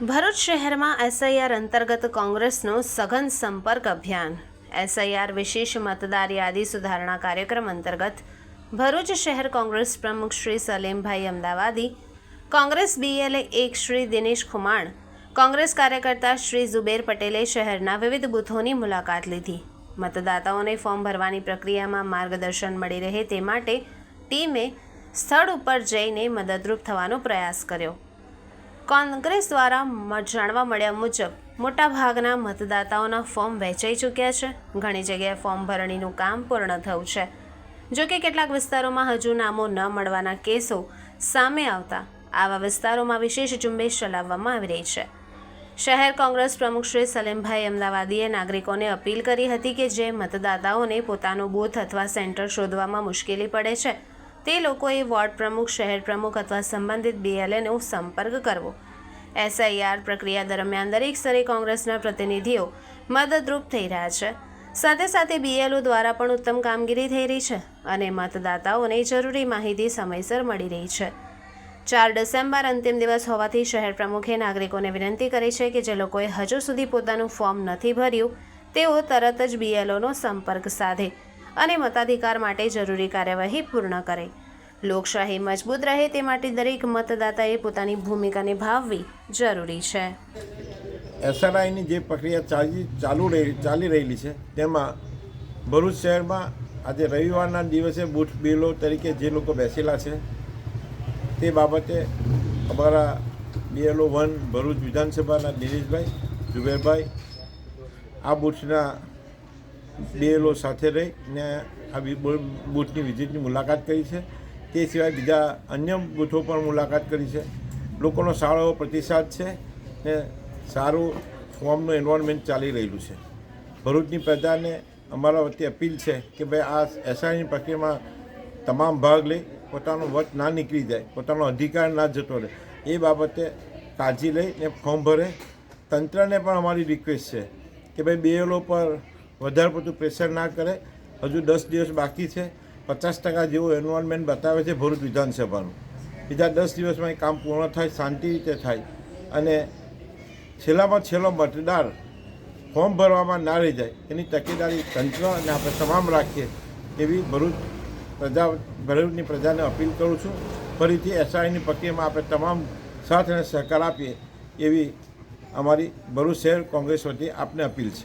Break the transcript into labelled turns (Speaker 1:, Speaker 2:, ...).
Speaker 1: ભરૂચ શહેરમાં એસઆઈઆર અંતર્ગત કોંગ્રેસનો સઘન સંપર્ક અભિયાન. એસઆઈઆર વિશેષ મતદાર યાદી સુધારણા કાર્યક્રમ અંતર્ગત ભરૂચ શહેર કોંગ્રેસ પ્રમુખ શ્રી સલીમભાઈ અમદાવાદી, કોંગ્રેસ બીએલએ એક શ્રી દિનેશ ખુમાણ, કોંગ્રેસ કાર્યકર્તા શ્રી ઝુબેર પટેલે શહેરના વિવિધ બૂથોની મુલાકાત લીધી. મતદાતાઓને ફોર્મ ભરવાની પ્રક્રિયામાં માર્ગદર્શન મળી રહે તે માટે ટીમે સ્થળ ઉપર જઈને મદદરૂપ થવાનો પ્રયાસ કર્યો. કોંગ્રેસ દ્વારા જાણવા મળ્યા મુજબ મોટાભાગના મતદાતાઓના ફોર્મ વહેંચાઈ ચૂક્યા છે. ઘણી જગ્યાએ ફોર્મ ભરણીનું કામ પૂર્ણ થયું છે. જો કે કેટલાક વિસ્તારોમાં હજુ નામો ન મળવાના કેસો સામે આવતા આવા વિસ્તારોમાં વિશેષ ઝુંબેશ ચલાવવામાં આવી રહી છે. શહેર કોંગ્રેસ પ્રમુખ શ્રી સલીમભાઈ અમદાવાદીએ નાગરિકોને અપીલ કરી હતી કે જે મતદાતાઓને પોતાનું બૂથ અથવા સેન્ટર શોધવામાં મુશ્કેલી પડે છે તે લોકોએ વોર્ડ પ્રમુખ, શહેર પ્રમુખ અથવા સંબંધિત બીએલએનો સંપર્ક કરવો. એસઆઈઆર પ્રક્રિયા દરમિયાન દરેક સ્તરે કોંગ્રેસના પ્રતિનિધિઓ મદદરૂપ થઈ રહ્યા છે. સાથે સાથે બીએલઓ દ્વારા પણ ઉત્તમ કામગીરી થઈ રહી છે અને મતદાતાઓને જરૂરી માહિતી સમયસર મળી રહી છે. ચાર ડિસેમ્બર અંતિમ દિવસ હોવાથી શહેર પ્રમુખે નાગરિકોને વિનંતી કરી છે કે જે લોકોએ હજુ સુધી પોતાનું ફોર્મ નથી ભર્યું, તેઓ તરત જ બીએલઓનો સંપર્ક સાધે. અને મતાધિકાર માટે જરૂરી કાર્યવાહી પૂર્ણ કરે. લોકશાહી મજબૂત રહે તે માટે દરેક મતદાતાએ પોતાની ભૂમિકા નિભાવવી જરૂરી છે.
Speaker 2: એસઆરઆઈની જે પ્રક્રિયા ચાલી, ચાલુ રહી, ચાલી રહેલી છે, તેમાં ભરૂચ શહેરમાં આજે રવિવારના દિવસે બૂથ બેલો તરીકે જે લોકો બેસેલા છે, તે બાબતે અમારા બીએલઓ વન ભરૂચ વિધાનસભાના દિનેશભાઈ જુબેરભાઈ આ બૂથના બીએલઓ સાથે રહીને આ બૂથની વિઝિટની મુલાકાત કરી છે. તે સિવાય બીજા અન્ય બૂથો પણ મુલાકાત કરી છે. લોકોનો સારો એવો પ્રતિસાદ છે ને સારું ફોર્મનું એન્વાયરમેન્ટ ચાલી રહેલું છે. ભરૂચની પ્રજાને અમારા વતી અપીલ છે કે ભાઈ આ એસઆઈની પ્રક્રિયામાં તમામ ભાગ લઈ પોતાનો વટ ના નીકળી જાય, પોતાનો અધિકાર ના જતો રહે. એ બાબતે કાળજી લઈને ફોર્મ ભરે. તંત્રને પણ અમારી રિક્વેસ્ટ છે કે ભાઈ બીએલઓ પર વધારે પડતું પ્રેશર ના કરે. હજુ દસ દિવસ બાકી છે. પચાસ ટકા જેવું એન્વાયરમેન્ટ બતાવે છે ભરૂચ વિધાનસભાનું. બીજા દસ દિવસમાં એ કામ પૂર્ણ થાય, શાંતિ રીતે થાય. અને છેલ્લામાં છેલ્લો મતદાર ફોર્મ ભરવામાં ના રહી જાય, એની તકેદારી તંત્ર અને આપણે તમામ રાખીએ એવી ભરૂચ પ્રજા, ભરૂચની પ્રજાને અપીલ કરું છું. ફરીથી એસઆઈની પ્રક્રિયામાં આપણે તમામ સાથ અને સહકાર આપીએ એવી અમારી ભરૂચ શહેર કોંગ્રેસ વતી આપને અપીલ છે.